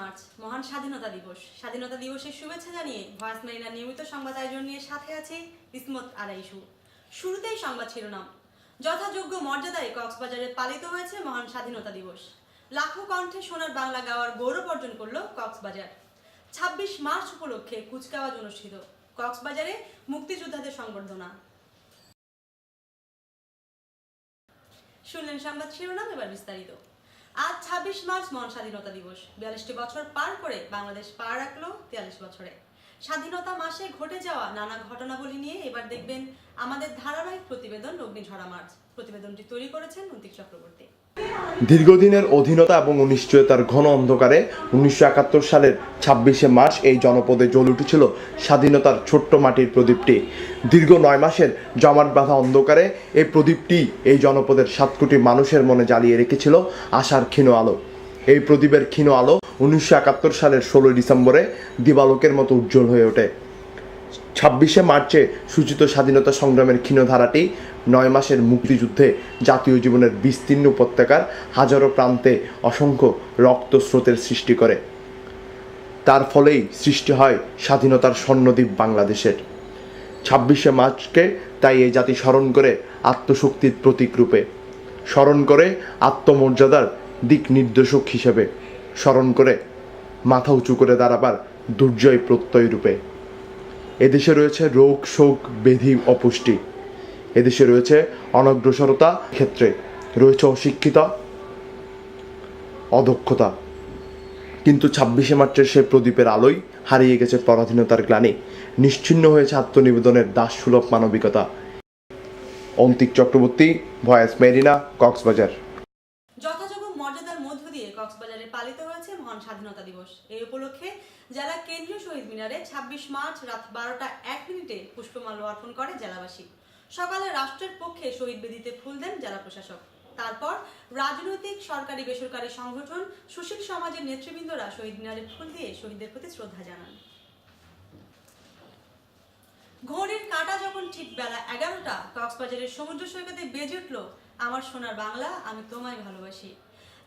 March, মহান স্বাধীনতা দিবস। স্বাধীনতা দিবসের শুভেচ্ছা জানিয়ে ভয়েস মেরিনা নিয়মিত সংবাদ আয়োজন নিয়ে সাথে আছে ইসমত আড়াইশু শুরুতেই সংবাদ শিরোনাম। যথাযোগ্য মর্যাদায় কক্সবাজারে পালিত হয়েছে মহান স্বাধীনতা দিবস। লাখো কণ্ঠে সোনার বাংলা গাওয়ার গৌরব অর্জন করল কক্সবাজার। ছাব্বিশ মার্চ উপলক্ষে কুচকাওয়াজ অনুষ্ঠিত। কক্সবাজারে মুক্তিযোদ্ধাদের সংবর্ধনা। শুনলেন সংবাদ শিরোনাম, এবার বিস্তারিত। আজ ছাব্বিশ মার্চ মন স্বাধীনতা দিবস। বিয়াল্লিশটি বছর পার করে বাংলাদেশ পা রাখল তিয়াল্লিশ বছরে। স্বাধীনতা মাসে ঘটে যাওয়া নানা ঘটনাবলী নিয়ে এবার দেখবেন আমাদের ধারাবাহিক প্রতিবেদন অগ্নিঝরা মার্চ প্রতিবেদনটি তৈরি করেছেন অন্তিক চক্রবর্তী। দীর্ঘদিনের অধীনতা এবং অনিশ্চয়তার ঘন অন্ধকারে উনিশশো একাত্তর সালের ছাব্বিশে মার্চ এই জনপদে জ্বলে উঠেছিল স্বাধীনতার ছোট্ট মাটির প্রদীপটি। দীর্ঘ নয় মাসের জমাট বাঁধা অন্ধকারে এই প্রদীপটি এই জনপদের সাত কোটি মানুষের মনে জ্বালিয়ে রেখেছিল আশার ক্ষীণ আলো। এই প্রদীপের ক্ষীণ আলো উনিশশো একাত্তর সালের ষোলোই ডিসেম্বরে দিবালোকের মতো উজ্জ্বল হয়ে ওঠে। ছাব্বিশে মার্চে সূচিত স্বাধীনতা সংগ্রামের ক্ষীণধারাটি নয় মাসের মুক্তিযুদ্ধে জাতীয় জীবনের বিস্তীর্ণ উপত্যকার হাজারো প্রান্তে অসংখ্য রক্তস্রোতের সৃষ্টি করে। তার ফলেই সৃষ্টি হয় স্বাধীনতার স্বর্ণদ্বীপ বাংলাদেশের। ছাব্বিশে মার্চকে তাই এই জাতি স্মরণ করে আত্মশক্তির প্রতীক রূপে। স্মরণ করে আত্মমর্যাদার দিক নির্দেশক হিসেবে স্মরণ করে মাথা উঁচু করে দাঁড়াবার দুর্জয় প্রত্যয় রূপে। এদেশে রয়েছে রোগ, শোক, বেধি, অপুষ্টি। এদেশে রয়েছে অনগ্রসরতা ক্ষেত্রে। রয়েছে অশিক্ষিত, অদক্ষতা। কিন্তু ছাব্বিশে মার্চের সেই প্রদীপের আলোয় হারিয়ে গেছে পরাধীনতার গ্লানি। নিশ্চিন্ন হয়েছে আত্মনিবেদনের দাস সুলভ মানবিকতা। Antik Chakraborty, voice Marina, Cox's Bazar. মর্যাদার মধ্য দিয়ে কক্সবাজারে পালিত হয়েছে মহান স্বাধীনতা দিবস। এই উপলক্ষে জেলা কেন্দ্রীয় শহীদ মিনারে ছাব্বিশ মার্চ রাত বারোটা এক মিনিটে পুষ্পমাল্য অর্পণ করে জেলাবাসী। সকালে রাষ্ট্রের পক্ষে শহীদ বেদিতে ফুল দেন জেলা প্রশাসক। তারপর রাজনৈতিক, সরকারি, বেসরকারি সংগঠন, সুশীল সমাজের নেতৃবৃন্দরা শহীদ মিনারে ফুল দিয়ে শহীদদের প্রতি শ্রদ্ধা জানান। ঘড়ির কাঁটা যখন ঠিক বেলা এগারোটা, কক্সবাজারের সমুদ্র সৈকতে বেজে উঠল, আমার সোনার বাংলা, আমি তোমায় ভালোবাসি।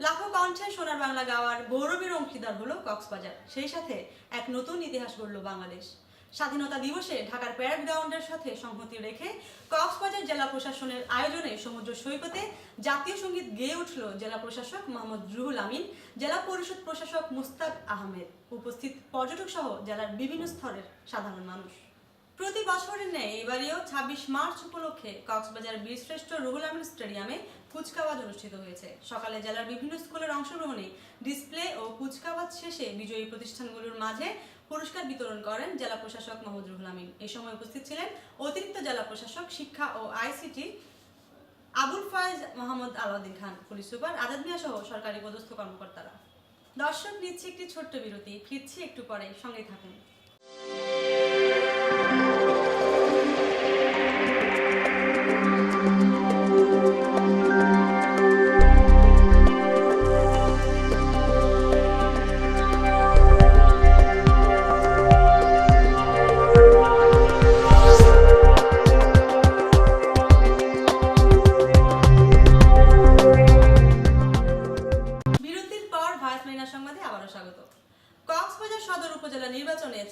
লাখো কণ্ঠে সোনার বাংলা গাওয়ার গৌরবের অংশীদার হলো কক্সবাজার। সেই সাথে এক নতুন ইতিহাস গড়ল বাংলাদেশ। স্বাধীনতা দিবসে ঢাকার প্যারেড গ্রাউন্ডের সাথে সংহতি রেখে কক্সবাজার জেলা প্রশাসনের আয়োজনে সমুদ্র সৈকতে জাতীয় সংগীত গেয়ে উঠল জেলা প্রশাসক মোহাম্মদ রুহুল আমিন, জেলা পরিষদ প্রশাসক মুস্তাক আহমেদ। উপস্থিত পর্যটক সহ জেলার বিভিন্ন স্তরের সাধারণ মানুষ। প্রতি বছরের ন্যায় এবারেও ছাব্বিশ মার্চ উপলক্ষে কক্সবাজার বীরশ্রেষ্ঠ রুহুল আমিন স্টেডিয়ামে কুচকাওয়াজ অনুষ্ঠিত হয়েছে। সকালে জেলার বিভিন্ন স্কুলের অংশগ্রহণে ডিসপ্লে ও কুচকাওয়াজ শেষে বিজয়ী প্রতিষ্ঠানগুলোর মাঝে পুরস্কার বিতরণ করেন জেলা প্রশাসক মোহাম্মদ রুহুল আমিন। এ সময় উপস্থিত ছিলেন অতিরিক্ত জেলা প্রশাসক, শিক্ষা ও ICT Abul Faiz Mohammad Alauddin Khan, police super Azad Mia সহ সরকারি পদস্থ কর্মকর্তারা। দর্শক নিচ্ছে একটি ছোট্ট বিরতি, ফিরছি একটু পরে, সঙ্গে থাকুন।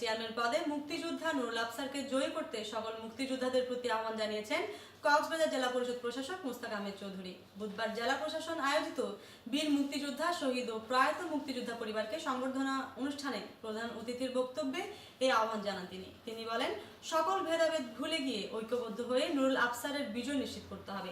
চেয়ারম্যান পদে মুক্তিযোদ্ধা নুরুল আফসারকে জয়ী করতে সকল মুক্তিযোদ্ধাদের প্রতি আহ্বান জানিয়েছেন কক্সবাজার জেলা পরিষদ প্রশাসক মুস্তাক আহমেদ চৌধুরী। বুধবার জেলা প্রশাসন আয়োজিত বীর মুক্তিযোদ্ধা শহীদ ও প্রয়াত মুক্তিযোদ্ধা পরিবারকে সংবর্ধনা অনুষ্ঠানে প্রধান অতিথির বক্তব্যে এই আহ্বান জানান তিনি। তিনি বলেন, সকল ভেদাভেদ ভুলে গিয়ে ঐক্যবদ্ধ হয়ে নুরুল আফসারের বিজয় নিশ্চিত করতে হবে।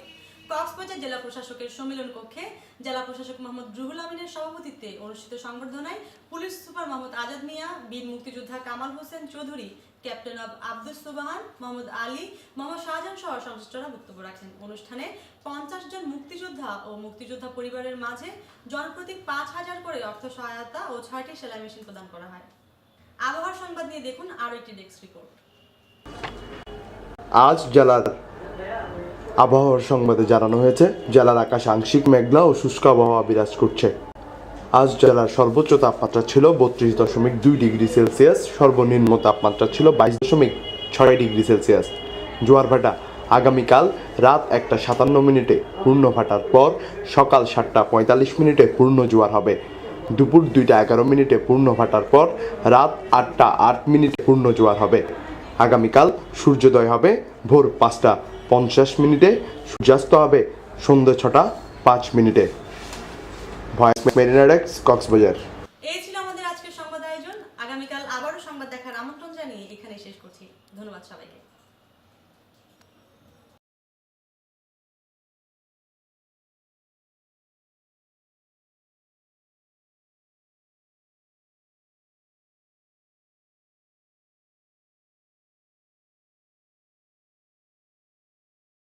কক্সবাজার জেলা প্রশাসকের সম্মেলন কক্ষে জেলা প্রশাসক মোহাম্মদ রুহুল আমিনের সভাপতিত্বে অনুষ্ঠিত সংবর্ধনায় পুলিশ সুপার মোহাম্মদ আজাদ মিয়া, বীর মুক্তিযোদ্ধা কামাল হোসেন চৌধুরী, ক্যাপ্টেন অব আব্দুস সুবাহান, মোহাম্মদ আলী, মোহাম্মদ শাহজাহান সহ সংশ্লিষ্টরা বক্তব্য রাখেন। অনুষ্ঠানে পঞ্চাশ জন মুক্তিযোদ্ধা ও মুক্তিযোদ্ধা পরিবারের মাঝে জনপ্রতি পাঁচ হাজার করে অর্থ সহায়তা ও ছয়টি সেলাই মেশিন প্রদান করা হয়। আবহাওয়ার সংবাদ নিয়ে দেখুন আরও একটি ডেস্ক রিপোর্ট। আজ জেলার আবহাওয়ার সংবাদে জানানো হয়েছে, জেলার আকাশ আংশিক মেঘলা ও শুষ্ক আবহাওয়া বিরাজ করছে। আজ জেলার সর্বোচ্চ তাপমাত্রা ছিল বত্রিশ দশমিক দুই ডিগ্রি সেলসিয়াস, সর্বনিম্ন তাপমাত্রা ছিল বাইশ দশমিক ছয় ডিগ্রি সেলসিয়াস। জোয়ার ভাটা আগামীকাল রাত একটা সাতান্ন মিনিটে পূর্ণ ভাটার পর সকাল সাতটা পঁয়তাল্লিশ মিনিটে পূর্ণ জোয়ার হবে। দুপুর দুইটা এগারো মিনিটে পূর্ণ ভাটার পর রাত আটটা আট মিনিটে পূর্ণ জোয়ার হবে। আগামীকাল সূর্যোদয় হবে ভোর পাঁচটা। পঞ্চাশ মিনিটে সূর্যাস্ত হবে সন্ধ্যে ছটা, পাঁচ মিনিটে। ভয়েস মেরিনাডেক্স কক্সবাজার। এই ছিল আমাদের আজকের সংবাদ আয়োজন। আগামীকাল আবারও সংবাদ দেখার আমন্ত্রণ জানিয়ে এখানে শেষ করছি। ধন্যবাদ সবাইকে।